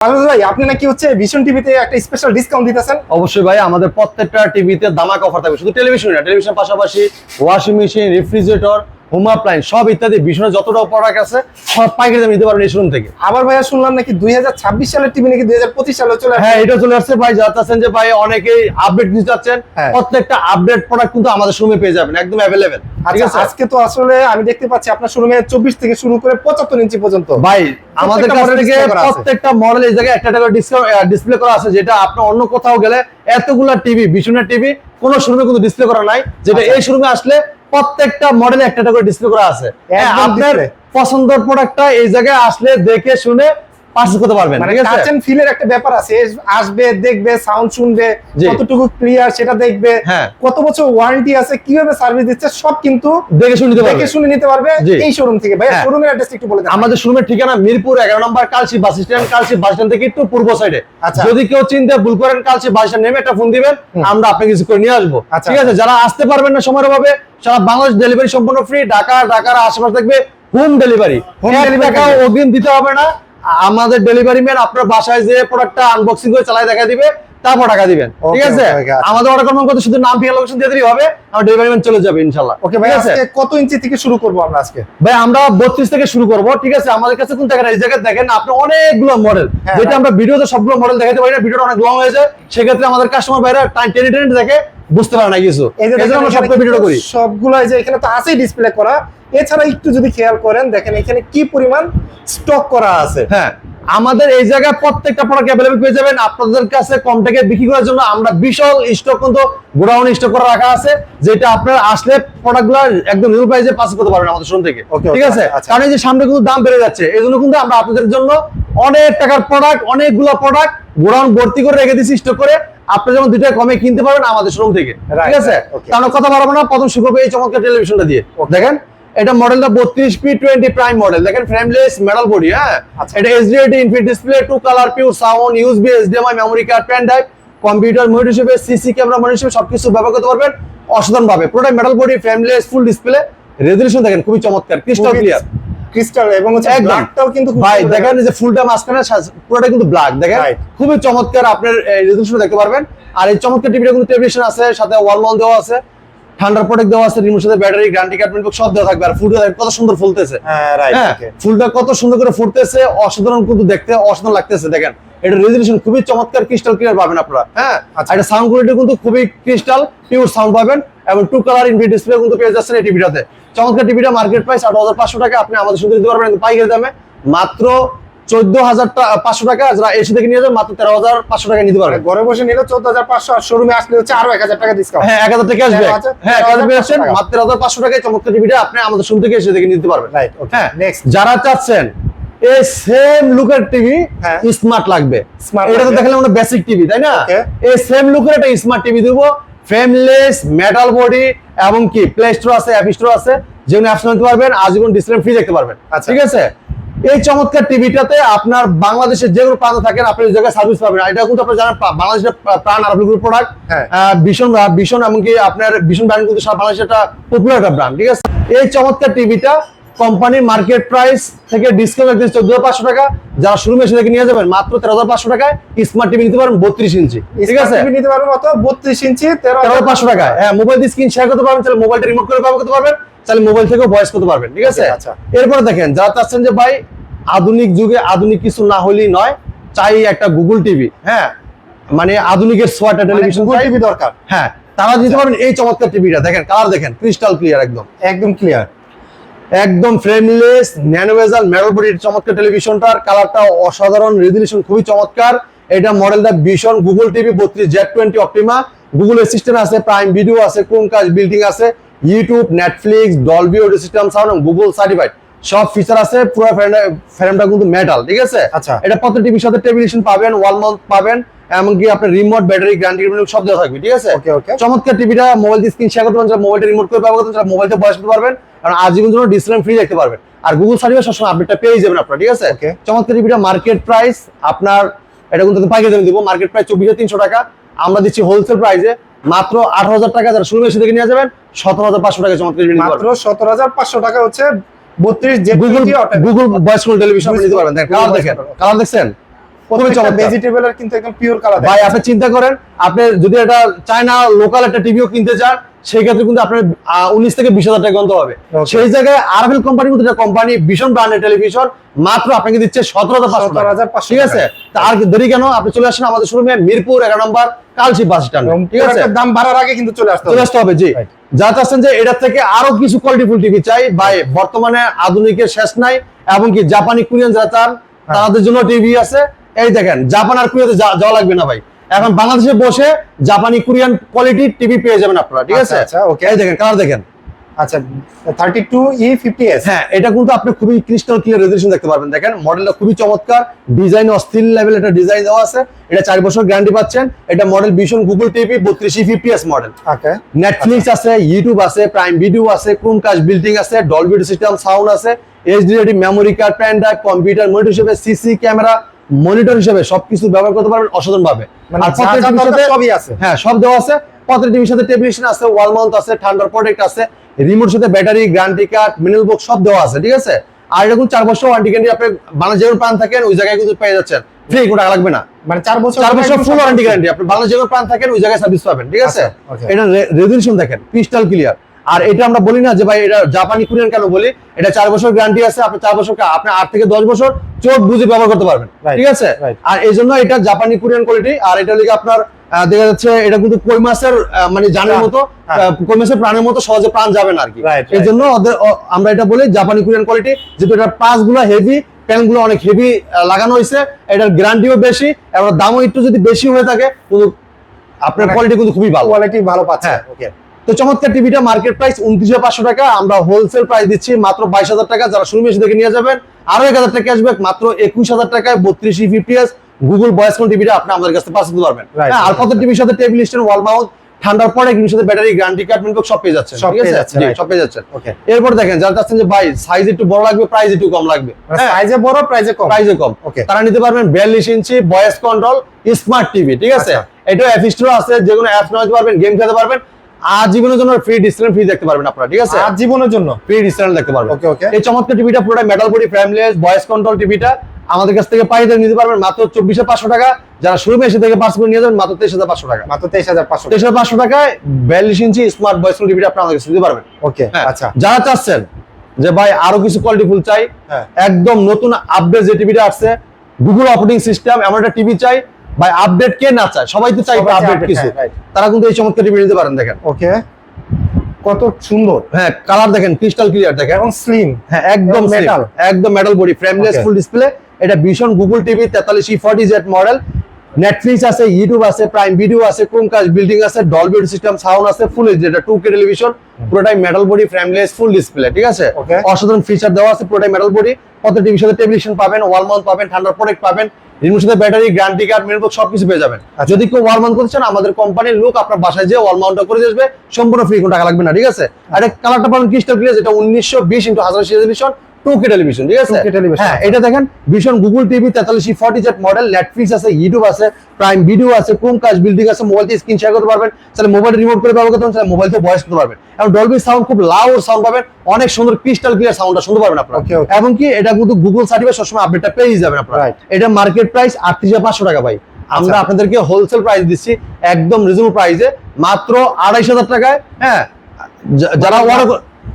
ভাই, আপনি নাকি হচ্ছে ভিশন টিভিতে একটা স্পেশাল ডিসকাউন্ট দিতেছেন? অবশ্যই ভাই, আমাদের প্রত্যেকটা টিভিতে দামাক অফার থাকবে। শুধু টেলিভিশন না টেলিভিশন পাশাপাশি washing machine refrigerator home appliance সব ইত্যাদি ভীষণের যতটা প্রোডাক্ট আছে সব পাইকারি দামে নিতে পারবেন এই শোরুম থেকে আবার ভাইয়া শুনলাম নাকি দুই হাজার ছাব্বিশ সালের টিভি নাকি দুই হাজার পঁচিশ সালে চলে হ্যাঁ এটা চলে আসছে ভাই যা চাচ্ছেন যে ভাই অনেকেই আপডেট নিতে চাচ্ছেন হ্যাঁ। প্রত্যেকটা আপডেট প্রোডাক্ট কিন্তু আমাদের শোরুমে পেয়ে যাবেন একদম অ্যাভেলেবেল আচ্ছা আজকে তো আসলে আমি দেখতে পাচ্ছি আপনার শোরুমে চব্বিশ থেকে শুরু করে পঁচাত্তর ইঞ্চি পর্যন্ত ভাই আমাদের কাছ থেকে। প্রত্যেকটা মডেল এই জায়গায় একটা টাকা ডিসপ্লে করা আছে যেটা আপনার অন্য কোথাও গেলে এতগুলা টিভি বিশুনের টিভি কোন শোরুমে কিন্তু ডিসপ্লে করা নাই যেটা আচ্ছা। এই শোরুমে আসলে প্রত্যেকটা মডেল একটা করে ডিসপ্লে করা আছে হ্যাঁ, আপনার। পছন্দের প্রোডাক্টটা এই জায়গায় আসলে দেখে শুনে পারচেজ করতে পারবেন মানে ঠিক আছে? টাচ এন্ড ফিলের একটা ব্যাপার আছে। আসবে দেখবে সাউন্ড শুনবে কতটুকু ক্লিয়ার সেটা দেখবে। হ্যাঁ। কত বছর ওয়ারেন্টি আছে কীভাবে সার্ভিস দিচ্ছে সব কিন্তু দেখে শুনে নিতে দেখে শুনে নিতে পারবে এই শোরুম থেকে। ভাই। শোরুমের অ্যাড্রেস একটু বলে দেন। আমাদের শোরুমের ঠিকানা মিরপুর এগারো নম্বর Kalshi bus stand Kalshi bus stand থেকে একটু পূর্ব সাইডে আচ্ছা। যদি কেউ চিন্তা ভুল করেন কালসি বাস স্ট্যান্ড নেমে একটা ফোন দিবেন আমরা আপনাকে কিছু করে নিয়ে আসব। আচ্ছা। ঠিক আছে? যারা আসতে পারবেন না সময়ের অভাবে সারা বাংলাদেশ ডেলিভারি সম্পূর্ণ ফ্রি ঢাকা ঢাকার আশেপাশে থাকবে হোম ডেলিভারি হোম টাকাও অগ্রিম দিতে হবে না। আমাদের ডেলিভারি ম্যান আপনার বাসায় যে প্রোডাক্টটা আনবক্সিং করে চালাই দেখা দিবে তারপর টাকা দিবেন। ঠিক আছে? আচ্ছা। আমাদের অর্ডার কনফার্ম করতে শুধু নাম ফিঙ্গার লোকেশন দিয়ে দিলেই হবে আমার ডেলিভারি ম্যান চলে যাবে ইনশাআল্লাহ। ওকে ভাই আজকে কত ইঞ্চি থেকে শুরু করব আমরা আজকে? ভাই আমরা বত্রিশ থেকে শুরু করব ঠিক আছে? আমাদের কাছে কোন দেখেন এই জায়গায় দেখেন আপনি অনেকগুলো মডেল হ্যাঁ, যেটা right. আমরা ভিডিওতে সবগুলো মডেল দেখাতে পারি না ভিডিওটা অনেক লং হয়ে যায়। সেক্ষেত্রে আমাদের কাস্টমার ভাইরা টাইম টেনে টেনে দেখে বুঝতে পারে না কিছু। এই যে এখানে সবগুলো ভিডিওটা কিন্তু করি সবগুলো যে এখানে তো আছেই ডিসপ্লে করা। এছাড়া একটু যদি খেয়াল করেন দেখেন এখানে কি পরিমাণ স্টক করা আছে। হ্যাঁ আমাদের এই জায়গায় প্রত্যেকটা প্রোডাক্ট অ্যাভেলেবল পেয়ে যাবেন। আপনাদের কাছে কম টাকায় বিক্রি করার জন্য আমরা বিশাল স্টক কিন্তু গোডাউন স্টক করে রাখা আছে যেটা আপনার আসলে প্রোডাক্টগুলো একদম নিউ প্রাইসে পাস করতে পারবেন আমাদের শোরুম থেকে। ঠিক আছে? আচ্ছা। কারণ এই যে সামনে কিন্তু দাম বেড়ে যাচ্ছে। এই জন্য কিন্তু আমরা আপনাদের জন্য অনেক টাকার প্রোডাক্ট অনেকগুলো প্রোডাক্ট গোডাউন ভর্তি করে রেখে দিচ্ছি স্টক করে। আপনি যেমন দুইটা কমে কিনতে পারবেন আমাদের শোরুম থেকে। ঠিক আছে? তাহলে কথা বলব না প্রথম শুরু করব এই চমৎকার টেলিভিশনটা দিয়ে। দেখেন এটা মডেলটা বত্রিশ পি টোয়েন্টি প্রাইম মডেল দেখেন ফ্রেমলেস মেটাল বডি হ্যাঁ? আচ্ছা। এটা HDAT infinite display two colour pure sound USB HDMI memory card pen drive computer monitor হিসেবে সিসি ক্যামেরা মনিটর হিসেবে সবকিছু ব্যবহার করতে পারবেন অসাধারণ ভাবে পুরোটা metal body frameless full display resolution দেখেন খুবই চমৎকার ক্রিস্টাল ক্লিয়ার ক্রিস্টাল এবং হচ্ছে ব্ল্যাকটাও কিন্তু ভাই দেখেন যে ফুলটা মাঝখানে পুরোটা কিন্তু ব্ল্যাক দেখেন? খুবই চমৎকার আপনার রেজলিউশন দেখতে পারবেন। আর এই চমৎকার টিভিটা কিন্তু টেলিভিশন আছে সাথে ওয়াল মাউন্ট দেওয়া আছে। ঠান্ডার প্রোডাক্ট দেওয়া আছে রিমোট সাথে ব্যাটারি গ্যারান্টি কার্ড সব দেওয়া থাকবে। আর ফুলটা কত সুন্দর ফুলতেছে। হ্যাঁ রাইট হ্যাঁ ওকে ফুলটা কত সুন্দর করে ফুটতেছে অসাধারণ কিন্তু দেখতে অসাধারণ লাগতেছে দেখেন। এটা রেজলিউশন খুবই চমৎকার ক্রিস্টাল ক্লিয়ার পাবেন আপনারা হ্যাঁ? আচ্ছা। এটা সাউন্ড কোয়ালিটি কিন্তু খুবই ক্রিস্টাল পিওর সাউন্ড পাবেন। এবং টু কালার ইনভি ডিসপ্লে কিন্তু পেয়ে যাচ্ছেন এই টিভিটাতে চমৎকার টিভিটা মার্কেট প্রাইস আট হাজার পাঁচশো টাকা। আপনি আমাদের শুনতে দিতে পারবেন পাইকারি দামে মাত্র চোদ্দ হাজার পাঁচশো টাকা। যারা এসে থেকে নিয়ে যাবেন মাত্র তেরো হাজার পাঁচশো টাকা নিতে পারবেন। ঘরে বসে নিলে চোদ্দ হাজার পাঁচশো আর শোরুমে আসলে হচ্ছে আরও এক হাজার টাকা ডিসকাউন্ট হ্যাঁ এক হাজার টাকা আসবে। তেরো হাজার- হ্যাঁ এক হাজার আসছেন মাত্র তেরো হাজার পাঁচশো টাকায় চমৎকার টিভিটা আপনি আমাদের শুনতে থেকে এসে থেকে নিতে পারবেন। রাইট হ্যাঁ নেক্সট যারা চাচ্ছেন এই সেম লুকের টিভি হ্যাঁ। স্মার্ট লাগবে। এটা তো। দেখালাম আমরা বেসিক টিভি তাই না? এই সেম লুকের একটা স্মার্ট টিভি দেবো। ফ্রেমলেস মেটাল বডি এবং কি প্লে স্টোর আছে অ্যাপ স্টোর আছে যেগুলো অ্যাপস নিতে পারবেন আজীবন ডিসপ্লে ফ্রি দেখতে পারবেন। আচ্ছা। ঠিক আছে? এই চমৎকার টিভিটাতে আপনার বাংলাদেশের যে কোনো প্রান্তে থাকেন আপনি ওই জায়গায় সার্ভিস পাবেন। এটা কিন্তু আপনার জানেন বাংলাদেশের প্রাণ আর গ্রুপ প্রোডাক্ট। ভীষণ ভীষণ এমনকি আপনার ভীষণ ব্র্যান্ড কিন্তু সারা বাংলাদেশের একটা পপুলার একটা ব্র্যান্ড ঠিক আছে? এই চমৎকার টিভিটা কোম্পানির মার্কেট প্রাইস থেকে ডিসকাউন্ট একদিন চোদ্দ পাঁচশো টাকা। যারা শুরু মেশিন থেকে নিয়ে যাবেন মাত্র তেরো হাজার পাঁচশো টাকায় স্মার্ট টিভি নিতে পারেন বত্রিশ ইঞ্চি। ঠিক আছে? নিতে পারবেন কত বত্রিশ ইঞ্চি তেরো হাজার পাঁচশো টাকায়। হ্যাঁ মোবাইল দিয়ে স্ক্রিন শেয়ার করতে পারবেন তাহলে মোবাইলটা রিমোট করে ব্যবহার করতে পারবেন তাহলে মোবাইল থেকেও ভয়েস করতে পারবেন ঠিক আছে? আচ্ছা। এরপরে দেখেন যারা চাচ্ছেন যে ভাই আধুনিক যুগে আধুনিক কিছু না হলেই নয় চাই একটা গুগল টিভি হ্যাঁ মানে আধুনিকের সোয়াটা টেলিভিশন গুগল টিভি দরকার। হ্যাঁ তারা দিতে পারবেন এই চমৎকার টিভিটা দেখেন কালার দেখেন ক্রিস্টাল ক্লিয়ার একদম। একদম ক্লিয়ার একদম ফ্রেমলেস ন্যানোভেজাল মেরল বডির চমৎকার টেলিভিশনটার কালারটা অসাধারণ রেজলিউশন খুবই চমৎকার। এটা মডেল মডেলটা ভীষণ গুগল টিভি বত্রিশ Z twenty Optima Google Assistant আছে প্রাইম ভিডিও আছে ক্রোমকাস্ট বিল্ডিং আছে YouTube Netflix Dolby audio system sound Google certified সব ফিচার আছে পুরো ফ্রেমটা কিন্তু মেটাল ঠিক আছে? আচ্ছা। এটা প্রত্যেক টিভির সাথে টেলিভিশন পাবেন ওয়াল মাউন্ট পাবেন। এমনকি আপনার রিমোট ব্যাটারি গ্যারান্টি সব দেওয়া থাকবে ঠিক আছে. চমৎকার টিভিটা মোবাইল দিয়ে স্ক্রিন শেয়ার করতে পারবেন মোবাইলটা রিমোট করে করতে পারবেন মোবাইলটা বয়স করতে পারবেন কারণ আজীবন জন্য ডিসপ্লে ফ্রি দেখতে পারবেন। আর গুগল সার্ভিস সবসময় আপডেটটা পেয়ে যাবেন আপনার ঠিক আছে. চমৎকার টিভিটা মার্কেট প্রাইস আপনার এটা কিন্তু পাইকারি দামে দিব মার্কেট প্রাইস চব্বিশ হাজার তিনশো টাকা। আমরা দিচ্ছি হোলসেল প্রাইসে মাত্র আঠারো হাজার টাকা যারা শুরু থেকে নিয়ে যাবেন সতেরো হাজার পাঁচশো টাকা চমৎকার টিভি মাত্র সতেরো হাজার পাঁচশো টাকা হচ্ছে বত্রিশ গুগল গুগল কল টেলিভিশন নিতে পারবেন। দেখেন কালার দেখেন কালার দেখছেন? খুবই চমৎকার। ভেজিটেবলের কিন্তু একদম পিওর কালার ভাই আপনি চিন্তা করেন আপনি যদি এটা চায়না লোকাল একটা টিভিও কিনতে চান সেই ক্ষেত্রে কিন্তু আপনার উনিশ থেকে বিশ হাজার টাকা গন্ত হবে। সেই জায়গায় আরএফএল কোম্পানি কিন্তু কোম্পানি ভীষণ ব্র্যান্ডের টেলিভিশন মাত্র আপনাকে দিচ্ছে সতেরো হাজার পাঁচশো ঠিক আছে? আর দেরি কেন? আপনি চলে আসেন আমাদের শোরুমে মিরপুর এগারো নম্বর বাস স্ট্যান্ড ঠিক আছে? দাম বাড়ার আগে কিন্তু চলে আসতে চলে হবে আসতে হবে জি। যা চাচ্ছেন যে এটার থেকে আরও কিছু কোয়ালিটিফুল টিভি চাই। ভাই বর্তমানে আধুনিকের শেষ নাই এবং কি জাপানি কোরিয়ান যারা চান হ্যাঁ। তাদের জন্য টিভি আছে। এই দেখেন জাপান আর কোরিয়াতে যাওয়া লাগবে না ভাই। এখন বাংলাদেশে বসে জাপানি কোরিয়ান কোয়ালিটির টিভি পেয়ে যাবেন আপনারা ঠিক আছে? আচ্ছা, আচ্ছা, okay. এই দেখেন কালার দেখেন। আচ্ছা thirty two E fifty S হ্যাঁ এটা কিন্তু আপনি খুবই ক্রিস্টাল ক্লিয়ার রেজলিউশন দেখতে পারবেন। দেখেন মডেলটা খুবই চমৎকার ডিজাইন অস্থির লেভেল এটা ডিজাইন দেওয়া আছে। এটা চার বছর গ্যারান্টি পাচ্ছেন। এটা মডেল ভীষণ গুগল টিভি বত্রিশ fifty S model okay Netflix আছে ইউটিউব আছে প্রাইম ভিডিও আছে ক্রোম কাজ বিল্ডিং আছে ডলবি সিস্টেম সাউন্ড আছে HDD memory card pen drive computer monitor হিসেবে সিসি ক্যামেরা মনিটর হিসেবে সবকিছু ব্যবহার করতে পারবেন অসাধারণ ভাবে মানে সবই আছে। হ্যাঁ সব দেওয়া আছে। প্রত্যেক টিভির সাথে টেলিভিশন আছে ওয়াল মাউন্ট আছে ঠান্ডার প্রোটেক্ট আছে রিমোট সাথে battery guarantee card manual box সব দেওয়া আছে ঠিক আছে? আর এরকম চার বছর ওয়ারেন্টি গ্যারান্টি আপনি বাংলা যেমন প্রাণ থাকেন ওই জায়গায় কিন্তু পেয়ে যাচ্ছেন। ফ্রি কোনো টাকা লাগবে না। মানে চার বছর চার বছর ফুল ওয়ারেন্টি গ্যারান্টি আপনি বাংলা যেমন প্রাণ থাকেন ওই জায়গায় সার্ভিস পাবেন ঠিক আছে? আচ্ছা, এটা রেজলিউশন দেখেন ক্রিস্টাল ক্লিয়ার আর এটা আমরা বলি না যে ভাই এটা জাপানি কোরিয়ান কেন বলি? এটা চার বছর গ্যারান্টি আছে আপনি চার বছর আপনি আট থেকে দশ বছর চোখ বুঝে ব্যবহার করতে পারবেন। ঠিক আছে? আর এই জন্য এটা জাপানি কোরিয়ান কোয়ালিটি আর এটা লিগে আপনার দেখা যাচ্ছে এটা কিন্তু কই মাছের মানে জানের মতো হ্যাঁ। কই মাছের প্রাণের মতো সহজে প্রাণ যাবে না আর কি। এই জন্য আমরা এটা বলি জাপানি কোরিয়ান কোয়ালিটি যেহেতু এটা পাঁচগুলো হেভি প্যানগুলো অনেক হেভি লাগানো হয়েছে এটার গ্যারান্টিও বেশি এবং দামও একটু যদি বেশি হয়ে থাকে কিন্তু আপনার মানে- কোয়ালিটি কিন্তু খুবই ভালো। কোয়ালিটি ভালো পাচ্ছে। হ্যাঁ। ওকে তো চমৎকার টিভিটা মার্কেট প্রাইস উনত্রিশ পাঁচশো টাকা। আমরা হোলসেল প্রাইস দিচ্ছি মাত্র বাইশ হাজার টাকা। যারা শুরু এসে দেখে নিয়ে যাবেন আরও এক হাজার টাকা ক্যাশব্যাক মাত্র একুশ হাজার টাকায় বত্রিশ ফিফটিএস গুগল ভয়েস কোন টিভিটা আপনি আমাদের কাছে পাস করতে পারবেন হ্যাঁ, আর কত টিভির সাথে টেবিল স্ট্যান্ড ওয়াল মাউন্ট ঠান্ডার পরে টিভির সাথে ব্যাটারি গ্যারান্টি কার্ড মিনবক্স সব পেয়ে যাচ্ছেন। সব পেয়ে যাচ্ছে, সব পেয়ে যাচ্ছেন। ওকে এরপর দেখেন যারা চাচ্ছেন যে ভাই সাইজ একটু বড় লাগবে প্রাইস একটু কম লাগবে। হ্যাঁ। সাইজে বড় প্রাইজে কম। প্রাইসে কম। Okay. তারা নিতে পারবেন বিয়াল্লিশ ইঞ্চি ভয়েস কন্ট্রোল স্মার্ট টিভি ঠিক আছে। এটা অ্যাফিস্টো আছে যে কোনো অ্যাপস নামাতে পারবেন গেম খেলতে পারবেন। আজীবনের জন্য ফ্রি ডিসকাউন্ট ফ্রি দেখতে পারবেন আপনারা ঠিক আছে? আর জীবনের জন্য? ফ্রি ডিসকাউন্ট দেখতে পারবেন। ওকে ওকে এই চমৎকার টিভিটা পুরোটা metal body frameless voice control টিভিটা আমাদের কাছ থেকে পাইতে নিতে পারবেন মাত্র চব্বিশে পাঁচশো টাকা। যারা শোরুমে এসে থেকে পাঁচ করে নিয়ে যাবেন মাত্র তেইশ হাজার পাঁচশো টাকা। মাত্র তেইশ হাজার পাঁচশো তেইশ হাজার পাঁচশো টাকায় বিয়াল্লিশ ইঞ্চি স্মার্ট ভয়েস টিভিটা আপনি আমাদের কাছে দিতে পারবেন। ওকে হ্যাঁ, আচ্ছা। যারা চাচ্ছেন যে ভাই আরও কিছু কোয়ালিটি ফুল চাই হ্যাঁ। একদম নতুন আপডেট যে টিভিটা আসছে গুগল অপারেটিং সিস্টেম এমন একটা টিভি চাই ভাই আপডেট কে না চায় সবাই তো চাই চায় আপডেট কিছু। হ্যাঁ, তারা কিন্তু এই চমৎকার টিভি নিতে পারেন দেখেন। ওকে কত সুন্দর। হ্যাঁ কালার দেখেন ক্রিস্টাল ক্লিয়ার দেখেন। এবং স্লিম হ্যাঁ একদম মেটাল একদম metal body frameless. Full display এটা ভীষণ গুগল টিভি তেতাল্লিশ ফর্টি জেড মডেল নেটফ্লিক্স আছে ইউটিউব আছে প্রাইম ভিডিও আছে ক্রোমকাস্ট বিল্ডিং আছে ডলবি সিস্টেম সাউন্ড আছে ফুল এইচডি এটা 2K টেলিভিশন পুরোটাই metal body frameless full display ঠিক আছে? অসাধারণ ফিচার দেওয়া আছে পুরোটাই মেটাল বডি কত টিভির সাথে টেলিভিশন পাবেন ওয়াল মাউন্ট পাবেন ঠান্ডার প্রোডাক্ট পাবেন রিমোট সাথে ব্যাটারি গ্যারান্টি কার্ড মেনবক্স সবকিছু পেয়ে যাবেন। আচ্ছা। যদি কেউ ওয়াল মাউন্ট করতে চান আমাদের কোম্পানির লোক আপনার বাসায় যে ওয়াল মাউন্টটা করে আসবে সম্পূর্ণ ফ্রি কোনো টাকা লাগবে না ঠিক আছে? আর এই কালারটা পাবেন ক্রিস্টাল যেটা উনিশশো বিশ ইন্টু হাজার টেলিভিশন টু কে টেলিভিশন ঠিক আছে? 2K হ্যাঁ। এটা দেখেন ভীষণ গুগল টিভি তেতাল্লিশ ফর্টি জেট মডেল নেটফ্লিক্স আছে ইউটিউব আছে প্রাইম ভিডিও আছে ক্রোম কাজ বিল্ডিং আছে মোবাইল দিয়ে স্ক্রিন শেয়ার করতে পারবেন। তাহলে মোবাইল রিমোট করে ব্যবহার করতে পারবেন মোবাইল থেকে ভয়েস করতে পারবেন। এবং ডলবি সাউন্ড খুব লাউড সাউন্ড পাবেন অনেক সুন্দর ক্রিস্টাল ক্লিয়ার সাউন্ডটা শুনতে পারবেন আপনারা. এবং কি এটা কিন্তু গুগল সার্টিফিকেট সবসময় আপডেটটা পেয়ে যাবেন আপনারা। এটা মার্কেট প্রাইস আটত্রিশ পাঁচশো টাকা ভাই। আমরা আচ্ছা। আপনাদেরকে হোলসেল প্রাইস দিচ্ছি একদম রিজনেবল প্রাইসে মাত্র আড়াইশ হাজার টাকায় হ্যাঁ যারা অর্ডার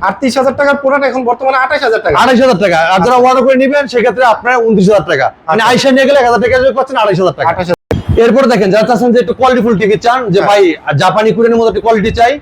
আটত্রিশ হাজার টাকার পুরোটা এখন বর্তমানে আঠাশ হাজার টাকা আড়াইশ হাজার টাকা আর যারা অর্ডার করে নিবেন সেক্ষেত্রে আপনার উনত্রিশ হাজার টাকা মানে আচ্ছা। আইসা নিয়ে গেলে এক হাজার টাকা পাচ্ছেন আড়াইশ হাজার টাকা আঠাশ এরপর দেখেন যারা চাচ্ছেন যে একটু কোয়ালিটিফুল টিভি চান যে হ্যাঁ। ভাই জাপানি কোরিয়ানের মতো একটা কোয়ালিটি চাই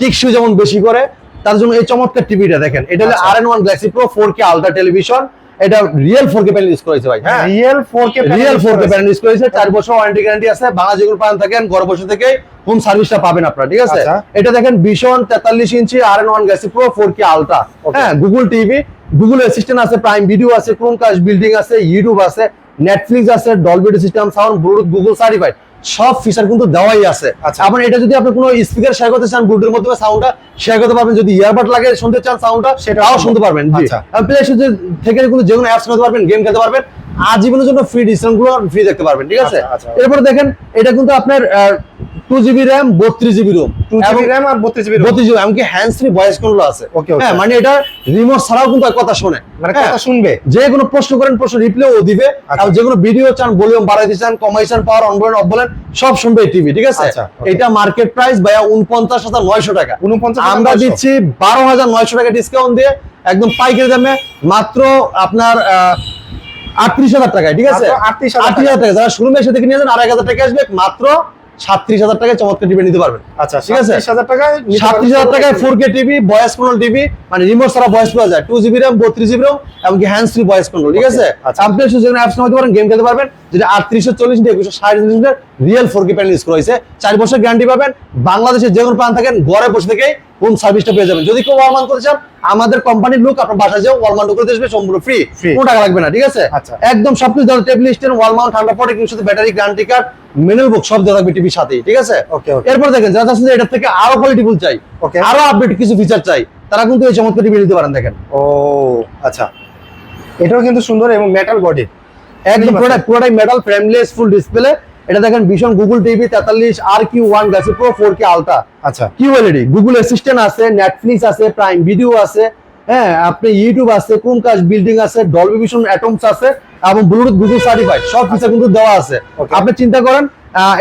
টিকসু যেমন বেশি করে তার জন্য এই চমৎকার টিভিটা দেখেন এটা হলো। R N one galaxy pro four K ultra television এটা real four K panel use করেছে ভাই হ্যাঁ? Real four K real four K panel use করেছে চার বছর ওয়ারেন্টি গ্যারান্টি আছে বাংলা যেগুলো পান থাকেন ঘরে বসে থেকে হোম সার্ভিসটা পাবেন আপনারা ঠিক আছে? আচ্ছা। এটা দেখেন ভীষণ তেতাল্লিশ ইঞ্চি R N one Galaxy Pro four K ultra হ্যাঁ গুগল টিভি গুগল অ্যাসিস্ট্যান্ট আছে প্রাইম ভিডিও আছে ক্রোমকাস্ট বিল্ডিং আছে ইউটিউব আছে নেটফ্লিক্স আছে Dolby system sound Bluetooth Google certified সব ফিচার কিন্তু দেওয়াই আছে আচ্ছা। আপনার এটা যদি আপনি কোনো স্পিকার শেয়ার করতে চান ব্লুটুথের মাধ্যমে সাউন্ডটা শেয়ার করতে পারবেন যদি ইয়ারবাড লাগে শুনতে চান সাউন্ডটা সেটাও। শুনতে পারবেন জি আচ্ছা। প্লে স্টোর থেকে কিন্তু যে কোনো অ্যাপস নিতে পারবেন গেম খেলতে পারবেন আজীবনের জন্য ফ্রি ডিসকাউন্টগুলো ফ্রি দেখতে পারবেন ঠিক আছে আচ্ছা। এরপরে দেখেন এটা কিন্তু আপনার টু জিবি র্যাম বত্রিশ জিবি রোম র্যাম আর বত্রিশ জিবি বত্রিশ জিবি এমনকি ফ্রি ভয়েস কন্ট্রোল আছে. হ্যাঁ মানে এটা রিমোট ছাড়াও কিন্তু কথা শোনে। মানে হ্যাঁ, কথা শুনবে। যে কোনো প্রশ্ন করেন প্রশ্ন দিবে। আচ্ছা। আর যে কোনো ভিডিও চান ভলিউম বাড়াইতে চান কমাইছেন পাওয়ার অন বলেন অফ বলেন সব শুনবে টিভি ঠিক আছে? আচ্ছা, এটা মার্কেট প্রাইস ভাইয়া উনপঞ্চাশ হাজার নয়শো টাকা। উনপঞ্চাশ আমরা দিচ্ছি বারো হাজার নয়শো টাকা ডিসকাউন্ট দিয়ে একদম পাইকারি দামে মাত্র আপনার আটত্রিশ হাজার টাকায় ঠিক আছে? মাত্র 38,000 আটত্রিশ হাজার টাকা। যারা শোরুমে এসে দেখে নিয়ে যান আর এক হাজার টাকা আসবে মাত্র সাতত্রিশ হাজার টাকায় চমৎকার টিপে নিতে পারবেন। আচ্ছা ঠিক আছে? সাতত্রিশ হাজার টাকায় নিতে পারবেন। সাতত্রিশ হাজার টাকায় four TV voice control TV মানে রিমোট ছাড়া ভয়েস পাওয়া যায় টু জিবি র্যাম বত্রিশ জিবি র্যাম এমনকি ফ্রি ভয়েস কন্ট্রোল ঠিক আছে। আপনি এসে যেখানে অ্যাপস নামাতে পারেন গেম খেলতে পারবেন যেটা আটত্রিশশো চল্লিশ ইঞ্চি একুশশো ষাট ইঞ্চি রিয়েল ফোর প্যানেল ইউজ করা হয়েছে চার বছর গ্যারান্টি পাবেন বাংলাদেশের যে কোনো প্রান্ত থাকেন ঘরে বসে থেকেই হোম সার্ভিসটা পেয়ে যাবেন যদি কেউ ওয়ালমান করতে চান আমাদের কোম্পানির লোক আপনার বাসায় যেও ওয়ালমান করে আসবে সম্পূর্ণ ফ্রি। কোনো টাকা লাগবে না ঠিক আছে আচ্ছা। একদম সবকিছু ধরো টেবিল স্ট্যান্ড ওয়াল মাউন্ট ঠান্ডা পড়ে কিন্তু সাথে battery guarantee card manual book সব দেওয়া থাকবে টিভির সাথেই ঠিক আছে okay. এরপর দেখেন যারা চাচ্ছেন যে এটার থেকে আরও কোয়ালিটিফুল চাই. আরও আপডেট কিছু ফিচার চাই তারা কিন্তু এই চমৎকার টিভি নিতে পারেন দেখেন। ও আচ্ছা। এটাও কিন্তু সুন্দর এবং মেটাল বডি একদম প্রোডাক্ট পুরোটাই মেটাল ফ্রেমলেস ফুল ডিসপ্লে এটা দেখেন ভীষণ গুগল টিভি তেতাল্লিশ R Q one গ্যাসি pro four K ultra আচ্ছা। কিউএলইডি গুগল অ্যাসিস্ট্যান্ট আছে নেটফ্লিক্স আছে প্রাইম ভিডিও আছে হ্যাঁ আপনি ইউটিউব আছে ক্রোমকাস্ট বিল্ডিং আছে ডলবি ভিশন অ্যাটমস আছে এবং ব্লুটুথ গুগল সার্টিফাইড সব ফিচার কিন্তু দেওয়া আছে. আপনি চিন্তা করেন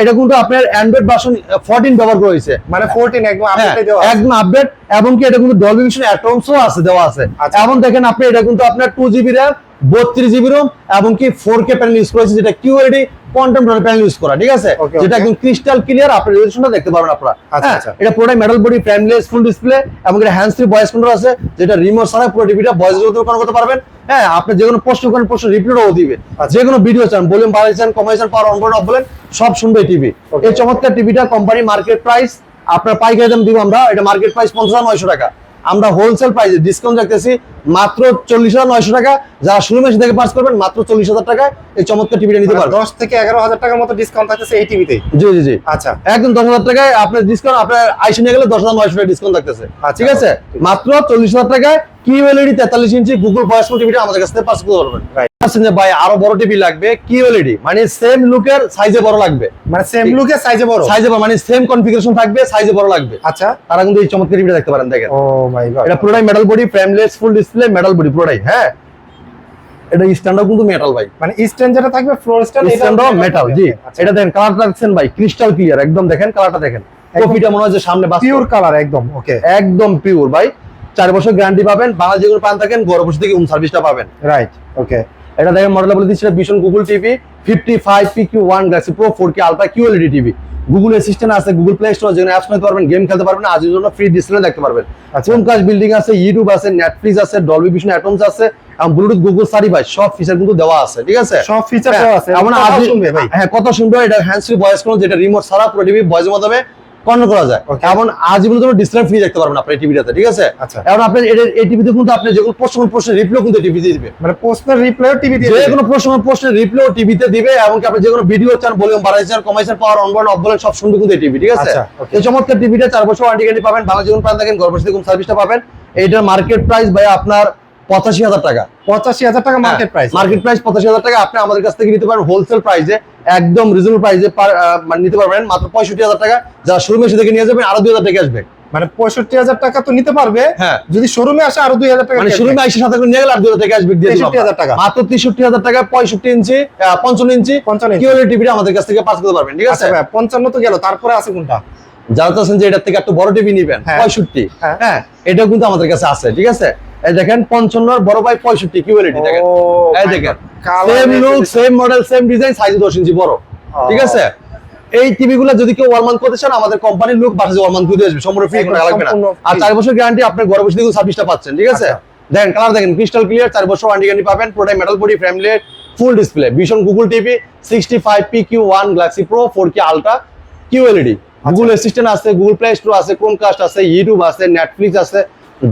এটা কিন্তু আপনার অ্যান্ড্রয়েড ভার্সন 14 ব্যবহার করা হয়েছে। মানে 14 একদম হ্যাঁ, আপডেট দেওয়া একদম আপডেট এবং কি এটা কিন্তু ডলবি ভিশন অ্যাটমসও আছে দেওয়া আছে। এমন এবং দেখেন আপনি এটা কিন্তু আপনার টু জিবি র্যাম বত্রিশ জিবি রোম এবং কি ফোর কে প্যানেল ইউজ করেছে যেটা কিউএলইডি কোয়ান্টাম প্যানেল ইউজ করা ঠিক আছে? যেটা একদম ক্রিস্টাল ক্লিয়ার আপনার রেজলিউশনটা দেখতে পাবেন আপনারা। আচ্ছা, হ্যাঁ, আচ্ছা। এটা পুরোটাই metal body frameless full display এবং এটা হ্যান্ডস ফ্রি ভয়েস কন্ট্রোল আছে যেটা রিমোট ছাড়া পুরো টিভিটা ভয়েস কন্ট্রোল করতে পারবেন। হ্যাঁ আপনি যে কোনো প্রশ্ন করেন প্রশ্ন রিপ্লাইও দিবে। আচ্ছা। যে কোনো ভিডিও চান বলুন বাড়াইছেন কমাইছেন পাওয়ার অন অফ বলেন সব শুনবে টিভি. এই চমৎকার টিভিটা কোম্পানি মার্কেট প্রাইস আপনার পাইকারি দাম দিব আমরা এটা মার্কেট প্রাইস পঞ্চাশ নয়শো টাকা। আমরা হোলসেল প্রাইসে ডিসকাউন্ট রাখতেছি মাত্র চল্লিশ হাজার নয়শো টাকা। যারা শুরু মেশিন থেকে পাস করবেন মাত্র চল্লিশ হাজার টাকা এই চমৎকার টিভিটা নিতে মানে পারবেন। 10 থেকে 11000 টাকার মতো ডিসকাউন্ট থাকতেছে এই টিভিতে জি জি জি। আচ্ছা। একদম দশ হাজার টাকায় আপনার ডিসকাউন্ট আপনার আইসি নিয়ে গেলে দশ হাজার নয়শো টাকা ডিসকাউন্ট থাকতেছে। আচ্ছা, ঠিক আছে। মাত্র চল্লিশ হাজার টাকায় তেতাল্লিশ ইঞ্চি গুগল ভয়েস টিভিটা আমাদের কাছ থেকে পাস করতে পারবেন Right. যে ভাই আরও বড় টিভি লাগবে? কিউএলইডি মানে সেম লুকের সাইজে বড় লাগবে। মানে সেম লুকে সাইজে বড়? সাইজে বড় মানে সেম কনফিগারেশন থাকবে সাইজে বড় লাগবে। আচ্ছা। তারা কিন্তু এই চমৎকার টিভিটা দেখতে পারেন দেখেন। ও মাই গড এটা পুরোটাই metal body frameless full display metal body পুরোটাই হ্যাঁ? এটা স্ট্যান্ডও কিন্তু মেটাল ভাই। মানে স্ট্যান্ড যেটা থাকবে ফ্লোর স্ট্যান্ড স্ট্যান্ডও মেটাল জি। এটা দেখেন কালারটা দেখছেন ভাই ক্রিস্টাল ক্লিয়ার একদম দেখেন কালারটা দেখেন। কপিটা মনে হয় যে সামনে পিওর কালার একদম ওকে একদম পিওর ভাই। চার বছর গ্যারান্টি পাবেন বাংলাদেশ যেগুলো পান থাকেন ঘরে বসে থেকে হোম সার্ভিসটা পাবেন। রাইট ওকে এটা দেখেন মডেল বলে দিচ্ছি Vision Google TV fifty five P Q one Galaxy Pro four K ultra QLED TV Google Assistant আছে গুগল প্লে স্টোর যেখানে অ্যাপস নিতে পারবেন গেম খেলতে পারবেন আজের জন্য ফ্রি ডিসপ্লে দেখতে পারবেন। আচ্ছা। ক্রোমকাস্ট বিল্ডিং আছে ইউটিউব আছে নেটফ্লিক্স আছে ডলবি ভিশন অ্যাটমস আছে এবং ব্লুটুথ গুগল সার্টিফাইড সব ফিচার কিন্তু দেওয়া আছে ঠিক আছে? সব ফিচার হ্যাঁ, দেওয়া আছে। এমন আজ- শুনবে ভাই? হ্যাঁ কত শুনবে এটা হ্যান্ড ফ্রি ভয়েস কোন যেটা রিমোট ছাড়া পুরো টিভি ভয়েসের মাধ্যমে কন্ট্রোল করা যায়. এমন আজীবন কোনো ডিসপ্লে ফ্রি দেখতে পারবেন আপনার টিভিটাতে ঠিক আছে আচ্ছা। এখন আপনি এই টিভিতে কিন্তু আপনি যে কোনো প্রশ্ন প্রশ্নের রিপ্লাই কিন্তু টিভিতে দিবে মানে প্রশ্নের রিপ্লাই টিভি দিয়ে যে। কোনো প্রশ্ন প্রশ্নের রিপ্লাই টিভিতে দিবে এমনকি আপনি যে কোনো ভিডিও চান ভলিউম বাড়াইছেন কমাইছেন পাওয়ার অন বলেন অফ বলেন সব শুনবে কিন্তু টিভি ঠিক আছে আচ্ছা. এই চমৎকার টিভিটা চার বছর ওয়ারেন্টি গ্যারান্টি পাবেন বাংলা জীবন প্রাণ থাকেন গর্ভ সার্ভিসটা পাবেন এইটার মার্কেট প্রাইস ভাই আপনার পঁচাশি হাজার টাকা। পঁচাশি হাজার টাকা মার্কেট প্রাইস মার্কেট প্রাইস পঁচাশি হাজার টাকা আপনি আমাদের কাছ থেকে নিতে পারেন হোলসেল প্রাইসে একদম রিজনেবল প্রাইসে মানে নিতে পারবেন মাত্র পঁয়ষট্টি হাজার টাকা। যারা শোরুমে এসে দেখে নিয়ে যাবেন আরও দুই হাজার টাকা আসবে। মানে পঁয়ষট্টি হাজার টাকা তো নিতে পারবে হ্যাঁ। যদি শোরুমে আসে আরও দুই হাজার টাকা মানে শোরুমে আইসে সাথে নিয়ে গেলে আর দুই হাজার টাকা আসবে 63,000 টাকা। মাত্র তেষট্টি হাজার টাকা পঁয়ষট্টি ইঞ্চি পঞ্চান্ন ইঞ্চি 55 ইঞ্চি। কিউএলইডি টিভিটা আমাদের কাছ থেকে পাস করতে পারবেন ঠিক আছে? আচ্ছা পঞ্চান্ন তো গেল তারপরে আছে কোনটা? যারা চাচ্ছেন যে এটার থেকে একটু বড় টিভি নিবেন হ্যাঁ। পঁয়ষট্টি। হ্যাঁ। হ্যাঁ এটাও কিন্তু আমাদের কাছে আছে ঠিক আছে? এই দেখেন বড় ভাই পঁয়ষট্টি কিউএলইডি দেখেন। এই দেখেন। Same look same model same design size দশ ইঞ্চি বড়। ঠিক আছে? এই টিভি গুলো যদি কেউ করতে চান আমাদের কোম্পানির লোক বাসে ওয়ালমান করে দিয়ে আসবে সম্পূর্ণ ফ্রি টাকা লাগবে না। আর। চার বছর গ্যারান্টি আপনার ঘরে বসে দেখুন সার্ভিসটা পাচ্ছেন ঠিক আছে? আচ্ছা। দেখেন কালার দেখেন ক্রিস্টাল ক্লিয়ার চার বছর ওয়ারেন্টি গ্যারান্টি পাবেন পুরোটাই মেটাল বডি ফুল ডিসপ্লে ভীষণ Google TV sixty five P Q one Galaxy Pro four K ultra QLED Google Assistant আছে গুগল প্লে স্টোর আছে ক্রোমকাস্ট আছে ইউটিউব আছে নেটফ্লিক্স আছে।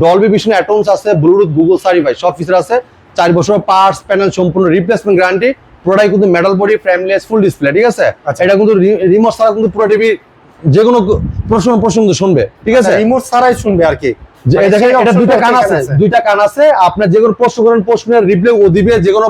ডলবি ভিশন অ্যাটমস আছে ব্লুটুথ গুগল সার্টিফাই সব feature আছে। চার বছর পার্টস প্যানেল সম্পূর্ণ রিপ্লেসমেন্ট গ্যারান্টি পুরোটাই কিন্তু metal body frameless full display ঠিক আছে? আচ্ছা। এটা কিন্তু রিমোট ছাড়া কিন্তু পুরো টিভি যে কোনো প্রশ্ন প্রশ্ন কিন্তু শুনবে ঠিক আছে? রিমোট ছাড়াই শুনবে আর কি। মানে এটা দুইটা কান আছে আছে। দুইটা কান আছে। আপনার যে কোনো প্রশ্ন করেন প্রশ্নের রিপ্লাই ও দিবে যে কোনো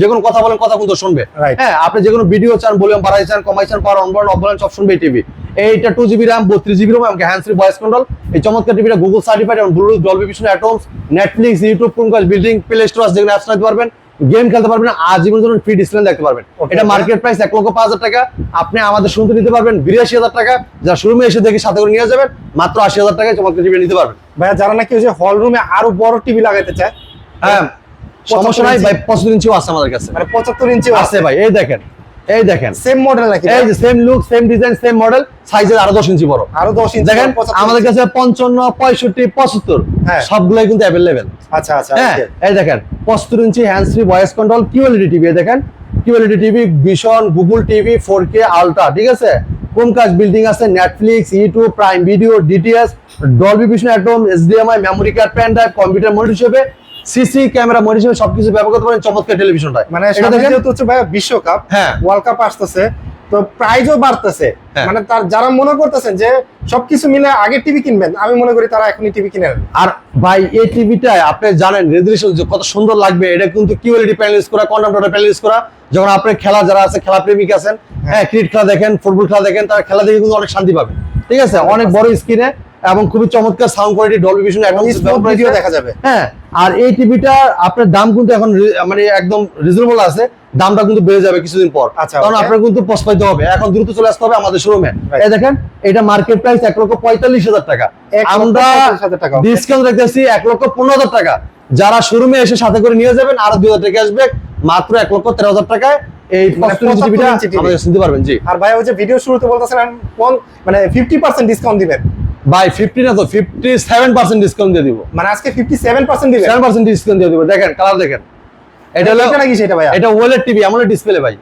যে কোনো কথা বলেন কথা কিন্তু শুনবে। হ্যাঁ আপনি যে কোনো ভিডিও চান বলুন বাড়াই চান কমাই চান পাওয়ার অন বলেন সব শুনবে টিভি এইটা টু জিবি র্যাম বত্রিশ GB ROM hand free voice control এই চমৎকার টিভিটা গুগল সার্টিফাইড এবং Bluetooth Dolby Vision Atmos Netflix YouTube building Play Store যেগুলো অ্যাপস নিতে পারবেন। গেম খেলতে পারবেন আজীবন ধরুন ফ্রি ডিসপ্লে দেখতে পারবেন। এটা মার্কেট প্রাইস এক লক্ষ পাঁচ হাজার টাকা আপনি আমাদের শুনতে নিতে পারবেন বিরাশি হাজার টাকা। যা শোরুমে এসে দেখে সাথে করে নিয়ে যাবেন মাত্র আশি হাজার টাকায় চমৎকার টিভি নিতে পারবেন। ভাইয়া যারা নাকি যে হল রুমে আরও বড় টিভি লাগাইতে চায় হ্যাঁ সমস্যা নাই? ভাই পঁচাত্তর ইঞ্চিও আছে আমাদের কাছে। মানে পঁচাত্তর ইঞ্চিও আছে। ভাই এই দেখেন এই দেখেন। সেম মডেল নাকি এই যে same look same design same model সাইজের আরও দশ ইঞ্চি বড়। আরও দশ ইঞ্চি দেখেন আমাদের কাছে পঞ্চান্ন পঁয়ষট্টি পঁচাত্তর হ্যাঁ। সবগুলোই কিন্তু অ্যাভেলেবেল আচ্ছা আচ্ছা হ্যাঁ এই দেখেন পঁচাত্তর inch hand free voice control QLED TV দেখেন QLED TV Vision Google TV four K ultra ঠিক আছে? কোন কাজ বিল্ডিং আছে Netflix YouTube Prime Video DTS Dolby Vision atom HDMI memory card pen drive computer monitor হিসেবে CC camera monitor সবকিছু ব্যবহার করতে পারেন চমৎকার টেলিভিশনটা মানে যেহেতু হচ্ছে ভাইয়া বিশ্বকাপ হ্যাঁ। ওয়ার্ল্ড কাপ আসতেছে তো প্রাইজও বাড়তেছে। হ্যাঁ। মানে তার যারা মনে করতেছেন যে সবকিছু মিলে আগে টিভি কিনবেন আমি মনে করি তারা এখনই টিভি কিনে আর ভাই এই টিভিটায় আপনি জানেন রেজুলেশন যে কত সুন্দর লাগবে এটা কিন্তু কিউএলইডি প্যানেল ইউজ করা কন্ডাক্টর প্যানেল ইউজ করা। যখন আপনি খেলা যারা আছে খেলা প্রেমিক আছেন হ্যাঁ। ক্রিকেট খেলা দেখেন ফুটবল খেলা দেখেন তারা খেলা দেখে কিন্তু অনেক শান্তি পাবেন। ঠিক আছে? অনেক বড় স্ক্রিনে এবং খুবই চমৎকার সাউন্ড কোয়ালিটি ডলবি ভিশন একদম ভিডিও দেখা যাবে। হ্যাঁ। আর এই টিভিটা আপনার দাম কিন্তু এখন মানে একদম রিজনেবল আছে। দামটা কিন্তু বেড়ে যাবে কিছুদিন পর। আচ্ছা, কারণ আপনার কিন্তু পস্তাইতে হবে। এখন দ্রুত চলে আসতে হবে আমাদের শোরুমে এই দেখেন এটা মার্কেট প্রাইস এক লক্ষ পঁয়তাল্লিশ হাজার টাকা। আমরা. ডিসকাউন্ট রাখতেছি এক লক্ষ পনেরো হাজার টাকা। যারা শোরুমে এসে সাথে করে নিয়ে যাবেন আরও দুই হাজার টাকা আসবে। মাত্র এক লক্ষ তেরো হাজার টাকায় এই মানে পঁচাত্তর ইঞ্চি 75 টিভিটা ইঞ্চি TV আমাদের নিতে পারবেন জি। আর ভাই ওই যে ভিডিও শুরুতে কোন- মানে ফিফটি পার্সেন্ট ডিসকাউন্ট দিবেন। ভাই ফিফটি না তো ফিফটি সেভেন পার্সেন্ট ডিসকাউন্ট দিয়ে দিব। মানে আজকে ফিফটি সেভেন পার্সেন্ট দিবেন সেভেন পার্সেন্ট ডিসকাউন্ট দিয়ে দিব। দেখেন কালার দেখেন। এটা হলো নাকি সেটা ভাইয়া? এটা ওয়েলের টিভি এমন ডিসপ্লে ভাই।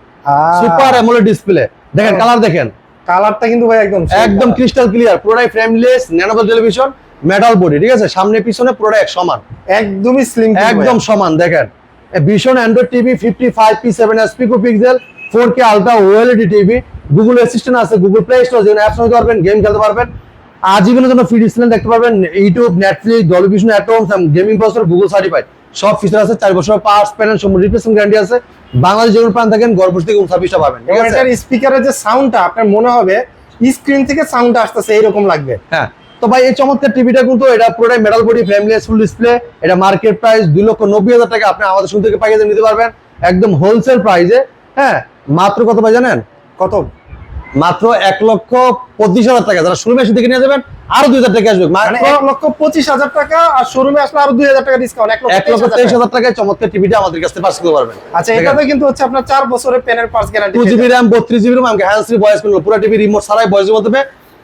সুপার অ্যামোলেড ডিসপ্লে দেখেন কালার দেখেন। কালারটা কিন্তু ভাই একদম একদম ক্রিস্টাল ক্লিয়ার পুরোটাই ফ্রেমলেস ন্যানোবল টেলিভিশন মেটাল বডি ঠিক আছে? সামনে পিছনে পুরোটা এক সমান। একদমই স্লিম একদম সমান দেখেন। ভীষণ Android TV fifty five P seven S pico pixel four K ultra OLED TV Google Assistant আছে গুগল প্লে স্টোর যেখানে অ্যাপস নিতে পারবেন গেম খেলতে পারবেন। আজীবনের জন্য ফ্রি ডিসপ্লে দেখতে পারবেন। YouTube Netflix Dolby Vision Atmos gaming processor Google certified সব ফিচার আছে চার বছর পার্টস প্যানেল সম্পূর্ণ রিপ্লেসমেন্ট গ্যারান্টি আছে। বাংলাদেশ যেমন প্রাণ থাকেন গর্ভ থেকে সার্ভিসটা পাবেন এটার স্পিকারের যে সাউন্ডটা আপনার মনে হবে স্ক্রিন থেকে সাউন্ডটা আসতেছে এইরকম লাগবে। হ্যাঁ। তো ভাই এই চমৎকার টিভিটা কিন্তু এটা পুরোটাই metal body frameless full display এটা মার্কেট প্রাইস দুই লক্ষ নব্বই হাজার টাকা আপনি আমাদের শুরু থেকে পাইকারি নিতে পারবেন একদম হোলসেল প্রাইসে হ্যাঁ মাত্র কত ভাই জানেন? কত? মাত্র এক লক্ষ পঁচিশ হাজার টাকা। যারা শোরুমে এসে দেখে নিয়ে যাবেন আরও দুই হাজার টাকা আসবে। মানে এক লক্ষ পঁচিশ হাজার টাকা আর শোরুমে আসলে আরও দুই হাজার টাকা ডিসকাউন্ট এক লক্ষ তেইশ হাজার টাকা। হাজার টাকায় চমৎকার টিভিটা আমাদের কাছে থেকে পাস করতে পারবেন। আচ্ছা এটাতে কিন্তু হচ্ছে আপনার চার বছরের পেনের parts guarantee two GB RAM বত্রিশ জিবি র্যাম আমাকে হ্যান্ড ফ্রি ভয়েস কন্ট্রোল পুরো টিভি রিমোট সারাই ভয়েসের মাধ্যমে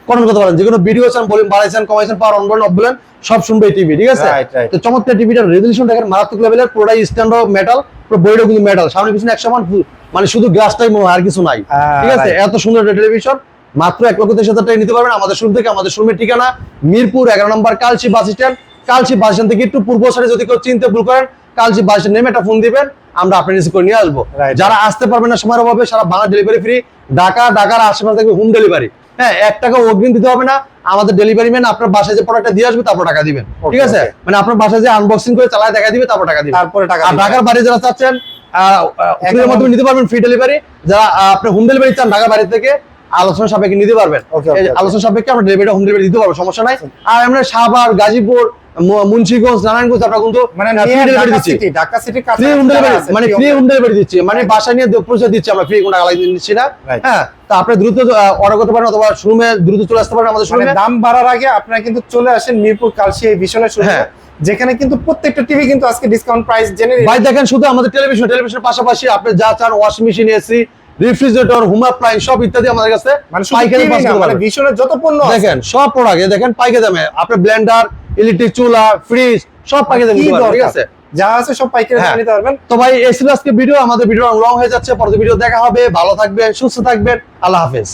কন্ট্রোল করতে পারেন। যে কোনো ভিডিও চান বলেন বাড়াইছেন কমাইছেন পাওয়ার অন বলেন অফ বলেন সব শুনবে এই টিভি ঠিক আছে. তো চমৎকার টিভিটার রেজলিউশন দেখেন মারাত্মক লেভেলের পুরোটাই স্ট্যান্ড মেটাল পুরো বইটা কিন্তু মেটাল সামনে পিছনে এক সমান মানে শুধু গ্লাসটাই আর কিছু নাই। Ah, ঠিক আছে? এত সুন্দর টেলিভিশন মাত্র এক লক্ষ তেইশ হাজার টাকা নিতে পারবেন। আমাদের শুরু থেকে আমাদের শোরুমের ঠিকানা মিরপুর এগারো নম্বর কালচি বাস স্ট্যান্ড। কালচি বাস স্ট্যান্ড থেকে একটু পূর্ব সাইডে যদি কেউ চিনতে ভুল করেন কালচি বাস স্ট্যান্ড নেমে একটা ফোন দিবেন আমরা আপনার রিসিভ করে নিয়ে আসব। যারা আসতে পারবেন না সময়ের অভাবে সারা বাংলা ডেলিভারি ফ্রি ঢাকা ঢাকার আশেপাশে থাকবে হোম ডেলিভারি হ্যাঁ এক টাকা অগ্রিম দিতে হবে না। আমাদের ডেলিভারি ম্যান আপনার বাসায় যে প্রোডাক্টটা দিয়ে আসবে তারপর টাকা দিবেন। ঠিক আছে? মানে আপনার বাসায় যে আনবক্সিং করে চালায় দেখা দিবে তারপর টাকা দিবেন। তারপরে টাকা আর ঢাকার বাইরে যারা চাচ্ছেন অগ্রিমের মাধ্যমে নিতে পারবেন ফ্রি ডেলিভারি যারা আপনি হোম ডেলিভারি চান ঢাকার বাইরে থেকে আলোচনা সাপেক্ষে নিতে পারবেন. আলোচনা সাপেক্ষে আমরা ডেলিভারি হোম ডেলিভারি দিতে পারব সমস্যা নাই। আর আমরা সাভার গাজীপুর মুন্সিগঞ্জ নারায়ণগঞ্জ আমরা কিন্তু মানে free Dhaka city home delivery মানে ফ্রি হোম ডেলিভারি দিচ্ছি। মানে বাসা নিয়ে পৌঁছে দিচ্ছি আমরা ফ্রি কোনো টাকা দিচ্ছি না। হ্যাঁ তা আপনি দ্রুত অর্ডার করতে পারেন অথবা শোরুমে দ্রুত চলে আসতে পারেন আমাদের মানে শোরুমে দাম বাড়ার আগে আপনারা কিন্তু চলে আসেন মিরপুর কালসি এই হ্যাঁ। যেখানে কিন্তু প্রত্যেকটা টিভি কিন্তু আজকে ডিসকাউন্ট প্রাইস জেনে ভাই দেখেন শুধু আমাদের টেলিভিশন টেলিভিশনের পাশাপাশি আপনি যা চান washing machine AC refrigerator home appliance সব ইত্যাদি আমাদের কাছে মানে শুধু পাইকারি TV পাস করতে মানে পারবেন। যত পণ্য দেখেন সব প্রোডাক্ট দেখেন পাইকারি দামে। আপনি ব্লেন্ডার ইলেকট্রিক চুলা ফ্রিজ সব পাইকারি নিতে পারবেন, ঠিক আছে? যা আছে সব পাইকারি হ্যাঁ। নিতে পারবেন। তো ভাই এই ছিল আজকে ভিডিও আমাদের ভিডিও লং হয়ে যাচ্ছে পরবর্তী ভিডিও দেখা হবে। ভালো থাকবেন সুস্থ থাকবেন আল্লাহ হাফেজ।